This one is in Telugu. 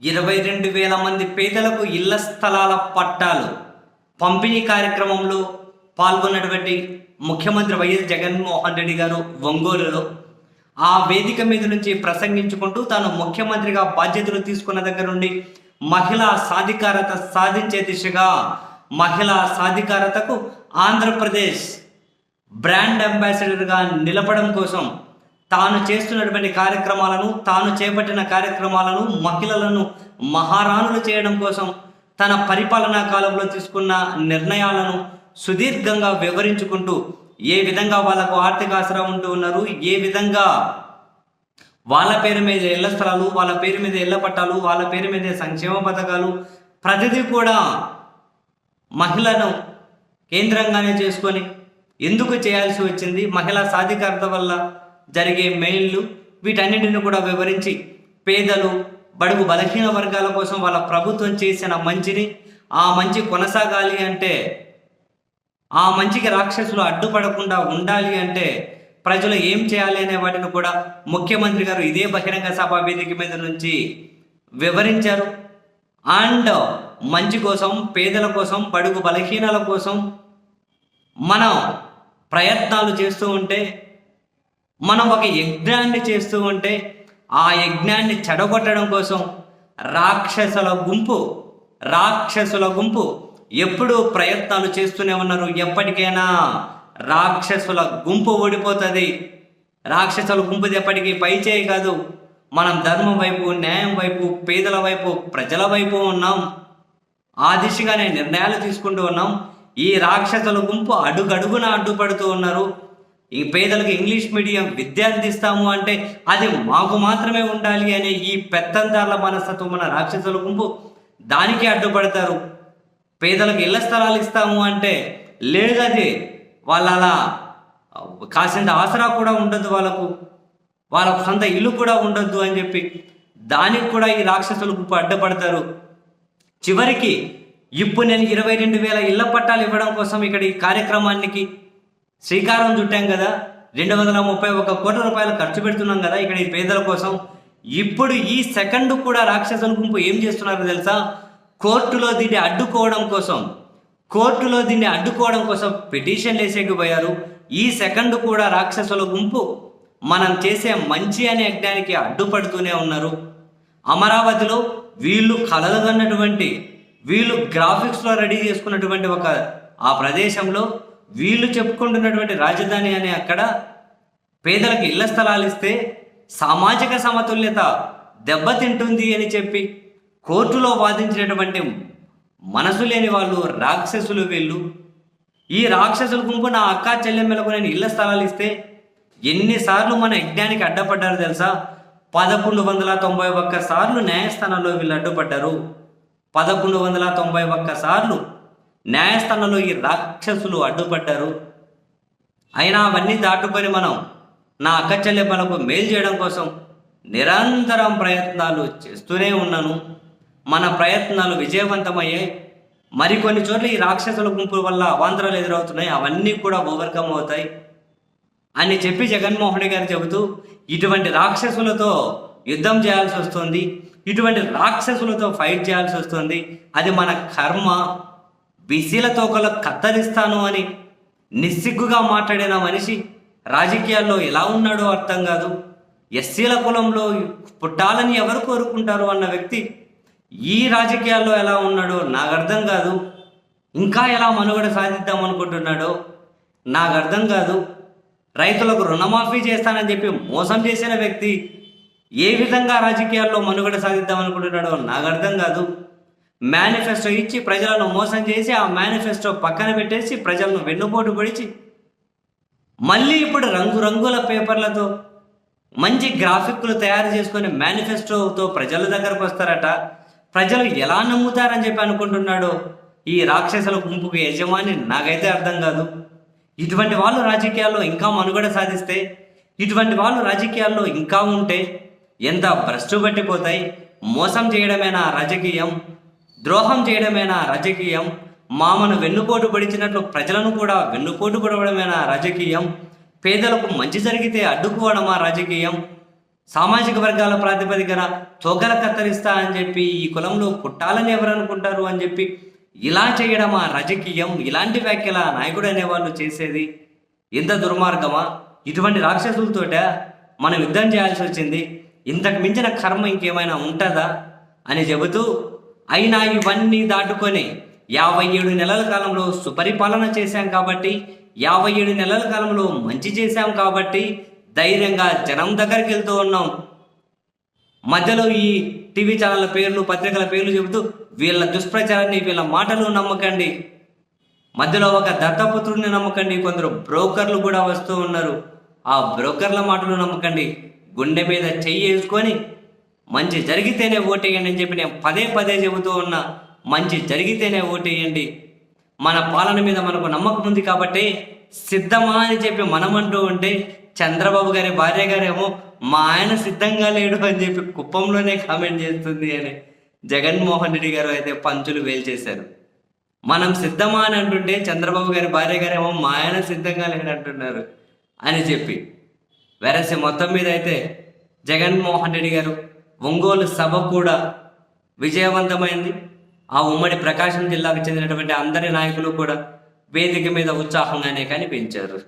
ఇరవై రెండు వేల మంది పేదలకు ఇళ్ళ స్థలాల పట్టాలు. పంపిణీ కార్యక్రమంలో పాల్గొన్నటువంటి ముఖ్యమంత్రి వైఎస్ జగన్మోహన్ రెడ్డి గారు ఒంగోలులో ఆ వేదిక మీద నుంచి ప్రసంగించుకుంటూ తాను ముఖ్యమంత్రిగా బాధ్యతలు తీసుకున్న దగ్గర నుండి మహిళా సాధికారత సాధించే దిశగా మహిళా సాధికారతకు ఆంధ్రప్రదేశ్ బ్రాండ్ అంబాసిడర్గా నిలపడం కోసం తాను చేస్తున్నటువంటి కార్యక్రమాలను తాను చేపట్టిన కార్యక్రమాలను మహిళలను మహారాణులు చేయడం కోసం తన పరిపాలనా కాలంలో తీసుకున్న నిర్ణయాలను సుదీర్ఘంగా వివరించుకుంటూ ఏ విధంగా వాళ్ళకు ఆర్థిక ఆసరా ఉంటూ ఉన్నారు ఏ విధంగా వాళ్ళ పేరు మీద ఇళ్ళ స్థలాలు వాళ్ళ పేరు మీద ఇళ్ళ పట్టాలు వాళ్ళ పేరు మీద సంక్షేమ పథకాలు ప్రతిదీ కూడా మహిళను కేంద్రంగానే చేసుకొని ఎందుకు చేయాల్సి వచ్చింది? మహిళా సాధికారత వల్ల జరిగే మెయిన్లు వీటన్నిటిని కూడా వివరించి పేదలు బడుగు బలహీన వర్గాల కోసం వాళ్ళ ప్రభుత్వం చేసిన మంచిని ఆ మంచి కొనసాగాలి అంటే ఆ మంచికి రాక్షసులు అడ్డుపడకుండా ఉండాలి అంటే ప్రజలు ఏం చేయాలి అనే వాటిని కూడా ముఖ్యమంత్రి గారు ఇదే బహిరంగ సభ వేదిక మీద నుంచి వివరించారు. అండ్ మంచి కోసం పేదల కోసం బడుగు బలహీనల కోసం మనం ప్రయత్నాలు చేస్తూ ఉంటే మనం ఒక యజ్ఞాన్ని చేస్తూ ఉంటే ఆ యజ్ఞాన్ని చెడగొట్టడం కోసం రాక్షసుల గుంపు రాక్షసుల గుంపు ఎప్పుడూ ప్రయత్నాలు చేస్తూనే ఉన్నారు. ఎప్పటికైనా రాక్షసుల గుంపు ఓడిపోతుంది. రాక్షసుల గుంపు ఎప్పటికీ పై చేయి కాదు. మనం ధర్మం వైపు న్యాయం వైపు పేదల వైపు ప్రజల వైపు ఉన్నాం. ఆ దిశగానే నిర్ణయాలు తీసుకుంటూ ఉన్నాం. ఈ రాక్షసుల గుంపు అడుగడుగున అడ్డుపడుతూ ఉన్నారు. ఈ పేదలకు ఇంగ్లీష్ మీడియం విద్య అందిస్తాము అంటే అది మాకు మాత్రమే ఉండాలి అనే ఈ పెత్తందారుల మనస్తత్వం మన రాక్షసుల గుంపు. దానికి అడ్డుపడతారు. పేదలకు ఇళ్ళ స్థలాలు ఇస్తాము అంటే లేదది. వాళ్ళ అలా కాసింత ఆసరా కూడా ఉండదు వాళ్ళకు. వాళ్ళకు సొంత ఇల్లు కూడా ఉండొద్దు అని చెప్పి దానికి కూడా ఈ రాక్షసుల గుంపు అడ్డుపడతారు. చివరికి ఇప్పుడు నేను ఇరవై రెండు వేల ఇళ్ళ పట్టాలు ఇవ్వడం కోసం ఇక్కడ ఈ కార్యక్రమానికి శ్రీకారం చుట్టాం కదా. రెండు వందల ముప్పై ఒక కోట్ల రూపాయలు ఖర్చు పెడుతున్నాం కదా ఇక్కడ ఈ పేదల కోసం. ఇప్పుడు ఈ సెకండ్ కూడా రాక్షసుల గుంపు ఏం చేస్తున్నారో తెలుసా? కోర్టులో దీన్ని అడ్డుకోవడం కోసం. కోర్టులో దీన్ని అడ్డుకోవడం కోసం పిటిషన్ వేసేకి పోయారు. ఈ సెకండ్ కూడా రాక్షసుల గుంపు మనం చేసే మంచి అనే యజ్ఞానికి అడ్డుపడుతూనే ఉన్నారు. అమరావతిలో వీళ్ళు కలలుగన్నటువంటి వీళ్ళు గ్రాఫిక్స్లో రెడీ చేసుకున్నటువంటి ఒక ఆ ప్రదేశంలో వీళ్ళు చెప్పుకుంటున్నటువంటి రాజధాని అనే అక్కడ పేదలకు ఇళ్ళ స్థలాలు ఇస్తే సామాజిక సమతుల్యత దెబ్బతింటుంది అని చెప్పి కోర్టులో వాదించినటువంటి మనసు లేని వాళ్ళు రాక్షసులు వీళ్ళు. ఈ రాక్షసుల గుంపు నా అక్క చెల్లెమ్మలకు నేను ఇళ్ళ స్థలాలు ఇస్తే ఎన్నిసార్లు మన యజ్ఞానికి అడ్డపడ్డారు తెలుసా? పదకొండు వందల తొంభై ఒక్క సార్లు న్యాయస్థానంలో వీళ్ళు అడ్డుపడ్డారు. పదకొండు వందల తొంభై ఒక్క సార్లు న్యాయస్థానంలో ఈ రాక్షసులు అడ్డుపడ్డారు. అయినా అవన్నీ దాటుకొని మనం నా అక్క చెల్లెమ్మలకు మేలు చేయడం కోసం నిరంతరం ప్రయత్నాలు చేస్తూనే ఉన్నాను. మన ప్రయత్నాలు విజయవంతమయ్యాయి మరికొన్ని చోట్ల ఈ రాక్షసుల గుంపు వల్ల అవాంతరాలు ఎదురవుతున్నాయి. అవన్నీ కూడా ఓవర్కమ్ అవుతాయి అని చెప్పి జగన్మోహన్ గారు చెబుతూ ఇటువంటి రాక్షసులతో యుద్ధం చేయాల్సి వస్తుంది. ఇటువంటి రాక్షసులతో ఫైట్ చేయాల్సి వస్తుంది. అది మన కర్మ. బీసీల తోకలు కత్తరిస్తాను అని నిస్సిగ్గుగా మాట్లాడిన మనిషి రాజకీయాల్లో ఎలా ఉన్నాడో అర్థం కాదు. ఎస్సీల కులంలో పుట్టాలని ఎవరు కోరుకుంటారు అన్న వ్యక్తి ఈ రాజకీయాల్లో ఎలా ఉన్నాడో నాకు అర్థం కాదు. ఇంకా ఎలా మనుగడ సాధిద్దాం అనుకుంటున్నాడో నాకు అర్థం కాదు. రైతులకు రుణమాఫీ చేస్తానని చెప్పి మోసం చేసిన వ్యక్తి ఏ విధంగా రాజకీయాల్లో మనుగడ సాధిద్దాం అనుకుంటున్నాడో నాకు అర్థం కాదు. మేనిఫెస్టో ఇచ్చి ప్రజలను మోసం చేసి ఆ మేనిఫెస్టో పక్కన పెట్టేసి ప్రజలను వెన్నుపోటు పొడిచి మళ్ళీ ఇప్పుడు రంగురంగుల పేపర్లతో మంచి గ్రాఫిక్లు తయారు చేసుకొని మేనిఫెస్టోతో ప్రజల దగ్గరకు వస్తారట. ప్రజలు ఎలా నమ్ముతారని చెప్పి అనుకుంటున్నాడో ఈ రాక్షసుల గుంపుకు యజమాని నాకైతే అర్థం కాదు. ఇటువంటి వాళ్ళు రాజకీయాల్లో ఇంకా మనుగడ సాధిస్తే ఇటువంటి వాళ్ళు రాజకీయాల్లో ఇంకా ఉంటే ఎంత భ్రష్టు పట్టిపోతాయి. మోసం చేయడమేనా రాజకీయం? ద్రోహం చేయడమేనా రాజకీయం? మామను వెన్నుపోటు పడిచినట్లు ప్రజలను కూడా వెన్నుపోటు పడవడమేనా రాజకీయం? పేదలకు మంచి జరిగితే అడ్డుకోవడమా రాజకీయం? సామాజిక వర్గాల ప్రాతిపదికన తొగల కత్తరిస్తా అని చెప్పి ఈ కులంలో కుట్టాలని ఎవరనుకుంటారు అని చెప్పి ఇలా చేయడమా రాజకీయం? ఇలాంటి వ్యాఖ్యల నాయకుడు అనేవాళ్ళు చేసేది ఎంత దుర్మార్గమా? ఇటువంటి రాక్షసులతోట మనం యుద్ధం చేయాల్సి వచ్చింది? ఇంతకు మించిన కర్మ ఇంకేమైనా ఉంటుందా? అని చెబుతూ అయినా ఇవన్నీ దాటుకొని యాభై ఏడు నెలల కాలంలో సుపరిపాలన చేశాం కాబట్టి యాభై ఏడు నెలల కాలంలో మంచి చేశాం కాబట్టి ధైర్యంగా జనం దగ్గరికి వెళ్తూ ఉన్నాం. మధ్యలో ఈ టీవీ ఛానళ్ళ పేర్లు పత్రికల పేర్లు చెబుతూ వీళ్ళ దుష్ప్రచారాన్ని వీళ్ళ మాటలు నమ్మకండి. మధ్యలో ఒక దత్తపుత్రుడిని నమ్మకండి. కొందరు బ్రోకర్లు కూడా వస్తూ ఉన్నారు. ఆ బ్రోకర్ల మాటలు నమ్మకండి. గుండె మీద చెయ్యి వేసుకొని మంచి జరిగితేనే ఓటేయండి అని చెప్పి నేను పదే పదే చెబుతూ ఉన్నా మంచి జరిగితేనే ఓటేయండి. మన పాలన మీద మనకు నమ్మకం ఉంది కాబట్టి సిద్ధమా అని చెప్పి మనం అంటూ ఉంటే చంద్రబాబు గారి భార్య గారేమో మా ఆయన సిద్ధంగా లేడు అని చెప్పి కుప్పంలోనే కామెంట్ చేస్తుంది అని జగన్మోహన్ రెడ్డి గారు అయితే పంచులు వేల్చేశారు మనం సిద్ధమా అని అంటుంటే చంద్రబాబు గారి భార్య గారేమో మా ఆయన సిద్ధంగా లేడు అంటున్నారు అని చెప్పి. వెరసి మొత్తం మీద అయితే జగన్మోహన్ రెడ్డి గారు ఒంగోలు సభ కూడా విజయవంతమైంది. ఆ ఉమ్మడి ప్రకాశం జిల్లాకు చెందినటువంటి అందరి నాయకులు కూడా వేదిక మీద ఉత్సాహంగానే కనిపించారు.